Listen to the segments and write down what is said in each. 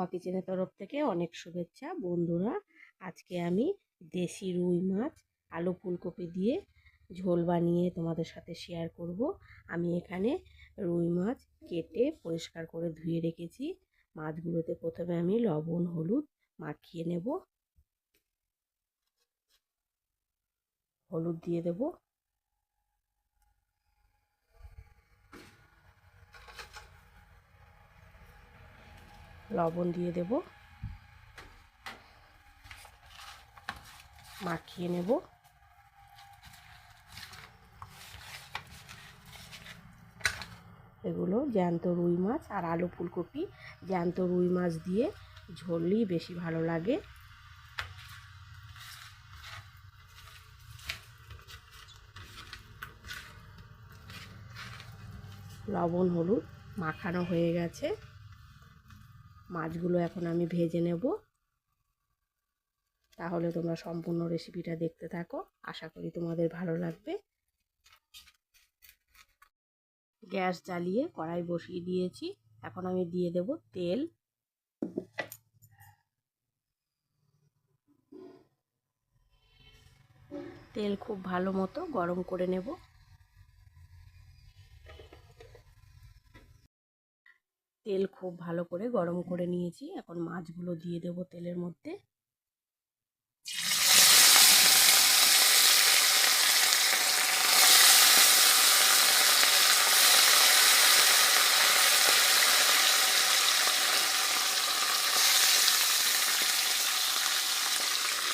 চম্পা কিচেনের তরফ থেকে অনেক শুভেচ্ছা। বন্ধুরা, আজকে আমি দেশি রুই মাছ, আলু ফুলকপি দিয়ে ঝোল বানিয়ে তোমাদের সাথে শেয়ার করব। আমি এখানে রুই মাছ কেটে পরিষ্কার করে ধুয়ে রেখেছি। মাছগুলোতে প্রথমে আমি লবণ, হলুদ মাখিয়ে নেব। হলুদ দিয়ে দেব। লবণ দিয়ে দেব। মাখিয়ে নেব। এগুলো জ্যান্ত রুই মাছ আর আলু ফুলকপি। জ্যান্ত রুই মাছ দিয়ে ঝোলই বেশি ভালো লাগে। লবণ, হলুদ মাখানো হয়ে গেছে। মাছগুলো এখন আমি ভেজে নেব। তাহলে তোমরা সম্পূর্ণ রেসিপিটা দেখতে থাকো। আশা করি তোমাদের ভালো লাগবে। গ্যাস জ্বালিয়ে কড়াই বসিয়ে দিয়েছি। এখন আমি দিয়ে দেব তেল। তেল খুব ভালো মতো গরম করে নেব। তেল খুব ভালো করে গরম করে নিয়েছি। এখন মাছগুলো দিয়ে দেব তেলের মধ্যে।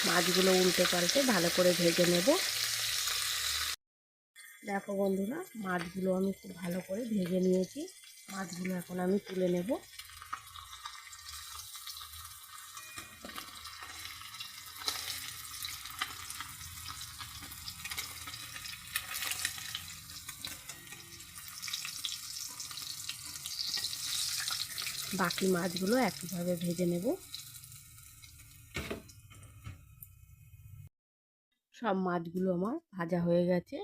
মাছগুলো উল্টে পাল্টে ভালো করে ভেজে নেব। দেখো বন্ধুরা, মাছগুলো আমি খুব ভালো করে ভেজে নিয়েছি। মাছগুলো এখন আমি তুলে নেব। বাকি মাছগুলো একইভাবে ভেজে নেব। সব মাছগুলো আমার ভাজা হয়ে গেছে।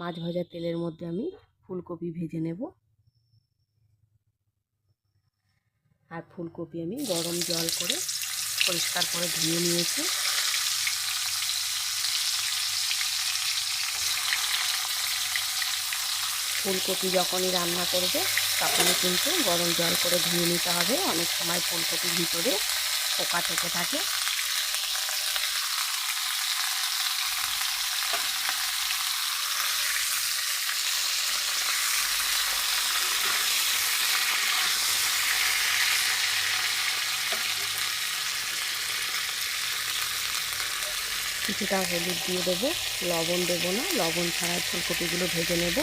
মাছ ভাজা তেলের মধ্যে আমি ফুলকপি ভেজে নেব। আর ফুলকপি আমি গরম জল করে পরিষ্কার করে ধুয়ে নিয়েছি। ফুলকপি যখনই রান্না করবে, তখনই কিন্তু গরম জল করে ধুয়ে নিতে হবে। অনেক সময় ফুলকপির ভিতরে পোকা থেকে থাকে। কিছুটা হলুদ দিয়ে দেবো, লবণ দেবো না, লবণ ছাড়া ফুলকপিগুলো ভেজে নেব।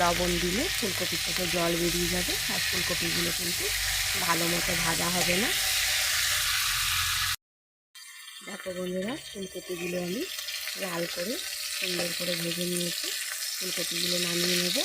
লবণ দিলে ফুলকপির থেকে জল বেরিয়ে যাবে আর ফুলকপিগুলো কিন্তু ভালো মতো ভাজা হবে না। দেখো বন্ধুরা, ফুলকপিগুলো আমি লাল করে সুন্দর করে ভেজে নিয়েছি। ফুলকপিগুলো নামিয়ে নেব।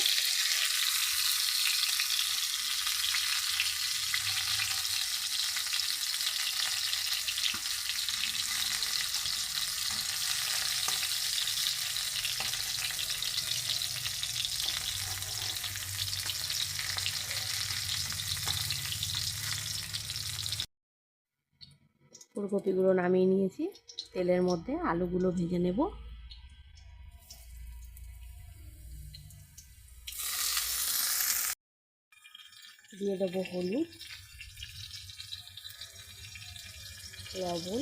ফুলকপিগুলো নামিয়ে নিয়েছি। তেলের মধ্যে আলুগুলো ভেজে নেব। দিয়ে দেবো হলুদ, লবণ।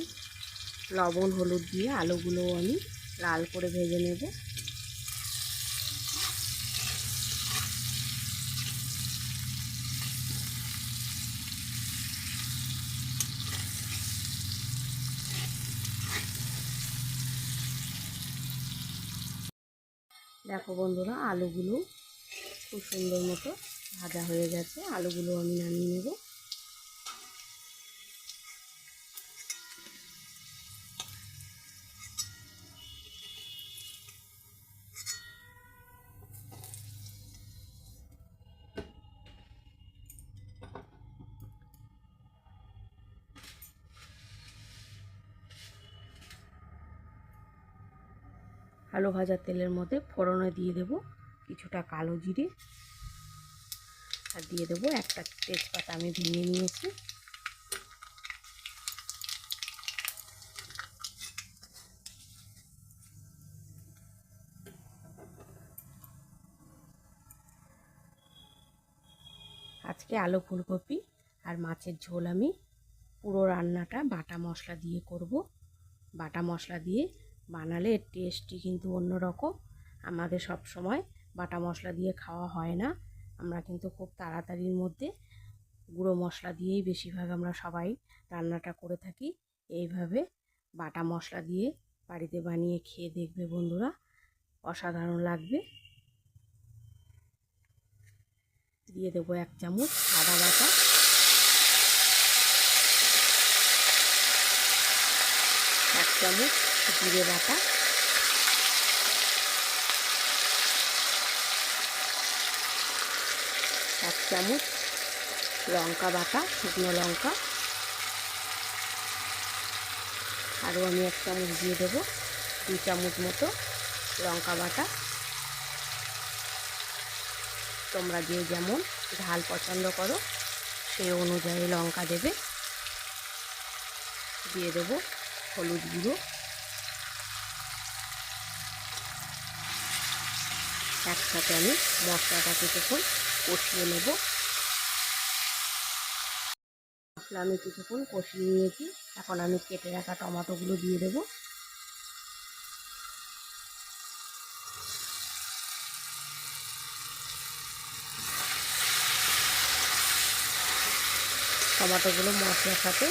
লবণ, হলুদ দিয়ে আলুগুলো আমি লাল করে ভেজে নেব। দেখো বন্ধুরা আলুগুলো খুব সুন্দর মতো ভাজা হয়ে গেছে। আলুগুলো আমি নামিয়ে নেব। আলু ভাজা তেলের মধ্যে ফোড়নে দিয়ে দেব কিছুটা কালো জিরে। আর দিয়ে দেব একটা তেজপাতা আমি ভেঙে নিয়েছি। আজকে আলু ফুলকপি আর মাছের ঝোল আমি পুরো রান্নাটা বাটা মশলা দিয়ে করব। বাটা মশলা দিয়ে বানালে এর টেস্টই কিন্তু অন্যরকম। আমাদের সব সময় বাটা মশলা দিয়ে খাওয়া হয় না। আমরা কিন্তু খুব তাড়াতাড়ির মধ্যে গুঁড়ো মশলা দিয়েই বেশিরভাগ আমরা সবাই রান্নাটা করে থাকি। এইভাবে বাটা মশলা দিয়ে বাড়িতে বানিয়ে খেয়ে দেখবে বন্ধুরা, অসাধারণ লাগবে। দিয়ে দেবো এক চামচ আদা বাটা। এক চামচ জিরে বাটা। এক চামচ লঙ্কা বাটা, শুকনো লঙ্কা। আরও আমি এক চামচ দিয়ে দেবো দু চামচ মতো লঙ্কা বাটা। তোমরা যে যেমন ঝাল পছন্দ করো সেই অনুযায়ী লঙ্কা দেবে। দিয়ে দেবো হলুদ গুঁড়ো। একসাথে আমি মশলাটা কিছুক্ষণ কষিয়ে নেব। মশলা আমি কিছুক্ষণ কষিয়ে নিয়েছি। এখন আমি কেটে রাখা টমেটোগুলো দিয়ে দেবো। টমেটোগুলো মশলার সাথে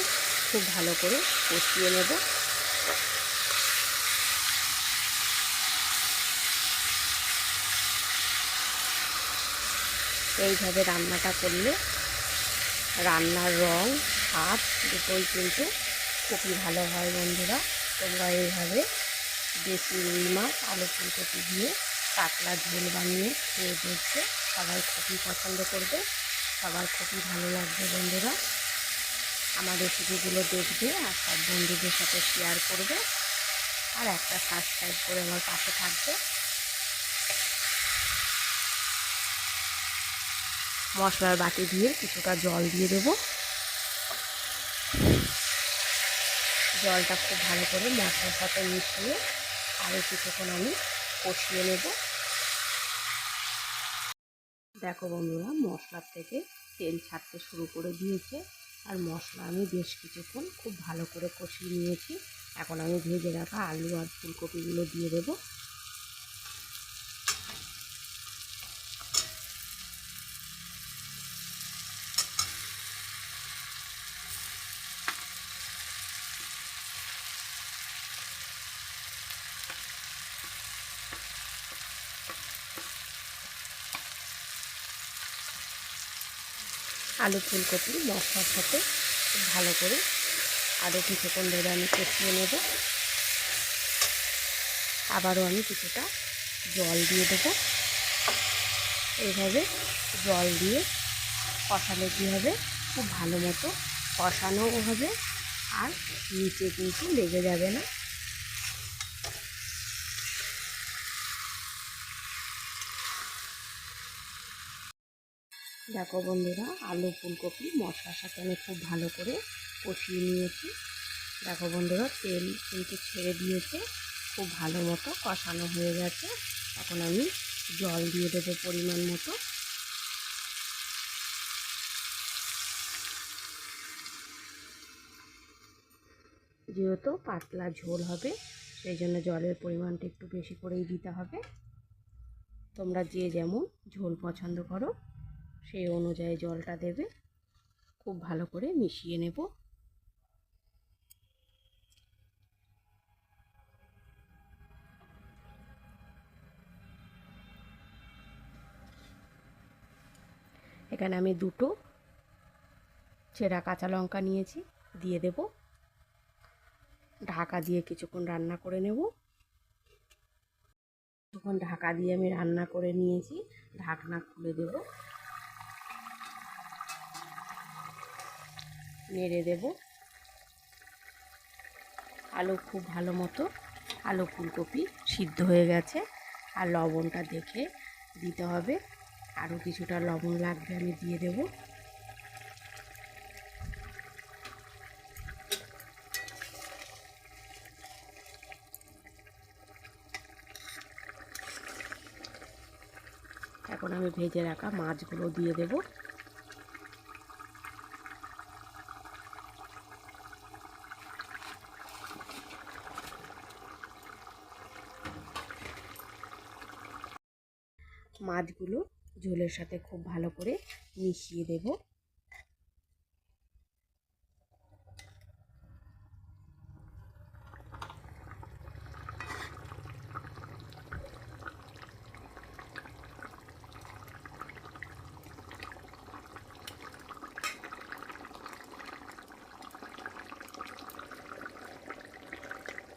খুব ভালো করে কষিয়ে নেব। এইভাবে রান্নাটা করলে রান্নার রং, স্বাদ দুটোই কিন্তু খুবই ভালো হয় বন্ধুরা। তোমরা এইভাবে দেশি রুই মাছ, আলু ফুলকপি দিয়ে কাতলা ঝোল বানিয়ে খেয়ে দেখবে। সবাই খুবই পছন্দ করবে, সবার খুবই ভালো লাগবে বন্ধুরা। আমার রেসিপিগুলো দেখবে আর সব বন্ধুদের সাথে শেয়ার করবে। আর একটা সাবস্ক্রাইব করে আমার পাশে থাকবে। মশলার বাটি দিয়ে কিছুটা জল দিয়ে দেবো। জলটা খুব ভালো করে মশলার সাথে মিশিয়ে আরও কিছুক্ষণ আমি কষিয়ে নেব। দেখো বন্ধুরা, মশলার থেকে তেল ছাড়তে শুরু করে দিয়েছে। আর মশলা আমি বেশ কিছুক্ষণ খুব ভালো করে কষিয়ে নিয়েছি। এখন আমি ভেজে রাখা আলু আর ফুলকপিগুলো দিয়ে দেবো। আলু ফুলকপি, মশলার সাথে ভালো করে আরও কিছুক্ষণ ধরে আমি কষিয়ে নেব। আবারও আমি কিছুটা জল দিয়ে দেবো। এইভাবে জল দিয়ে কষালে কী হবে? খুব ভালো মতো কষানোও হবে আর নিচে কিন্তু লেগে যাবে না। দেখো বন্ধুরা, আলু, ফুলকপি, মশলার সাথে আমি খুব ভালো করে কষিয়ে নিয়েছি। দেখো বন্ধুরা, তেল কিন্তু ছেড়ে দিয়েছে, খুব ভালো মতো কষানো হয়ে গেছে। এখন আমি জল দিয়ে দেবো পরিমাণ মতো। যেহেতু পাতলা ঝোল হবে, সেই জন্য জলের পরিমাণটা একটু বেশি করেই দিতে হবে। তোমরা যে যেমন ঝোল পছন্দ করো। সেই অনুযায়ী জলটা দেবে। খুব ভালো করে মিশিয়ে নেব। এখানে আমি দুটো ছেঁড়া কাঁচা লঙ্কা নিয়েছি, দিয়ে দেব। ঢাকা দিয়ে কিছুক্ষণ রান্না করে নেব। কিছুক্ষণ ঢাকা দিয়ে আমি রান্না করে নিয়েছি। ঢাকনা খুলে দেব। নেড়ে দেব। আলু খুব ভালো মতো আলু ফুলকপি সিদ্ধ হয়ে গেছে। আর লবণটা দেখে দিতে হবে। আরও কিছুটা লবণ লাগবে আমি দিয়ে দেব। এখন আমি ভেজে রাখা মাছগুলো দিয়ে দেব। মাছগুলো ঝোলের সাথে খুব ভালো করে মিশিয়ে দেব।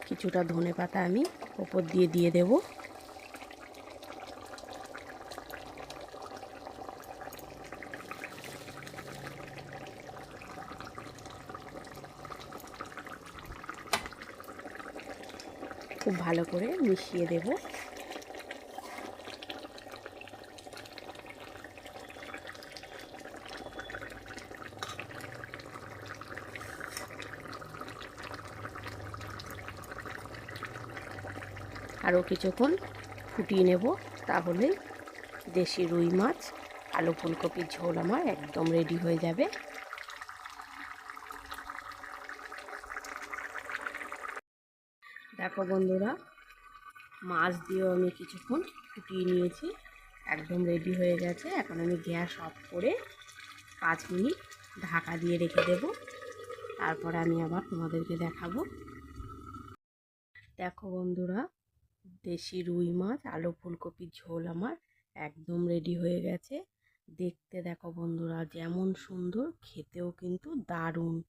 কিছুটা ধনে পাতা আমি ওপর দিয়ে দিয়ে দেবো খুব ভালো করে মিশিয়ে দেব। আরও কিছুক্ষণ ফুটিয়ে নেব, তাহলে দেশি রুই মাছ, আলু ফুলকপির ঝোল আমার একদম রেডি হয়ে যাবে। দেখো বন্ধুরা, মাছ দিয়েও আমি কিছুক্ষণ ফুটিয়ে নিয়েছি। একদম রেডি হয়ে গেছে। এখন আমি গ্যাস অফ করে পাঁচ মিনিট ঢাকা দিয়ে রেখে দেব। তারপরে আমি আবার তোমাদেরকে দেখাবো। দেখো বন্ধুরা, দেশি রুই মাছ, আলু ফুলকপির ঝোল আমার একদম রেডি হয়ে গেছে। দেখতে দেখো বন্ধুরা, যেমন সুন্দর, খেতেও কিন্তু দারুণ।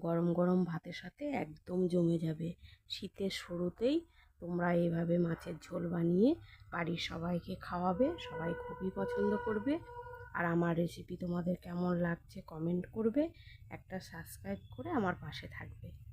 গরম গরম ভাতের সাথে একদম জমে যাবে। শীতের শুরুতেই তোমরা এইভাবে মাছের ঝোল বানিয়ে বাড়ির সবাইকে খাওয়াবে, সবাই খুবই পছন্দ করবে। আর আমার রেসিপি তোমাদের কেমন লাগছে কমেন্ট করবে, একটা সাবস্ক্রাইব করে আমার পাশে থাকবে।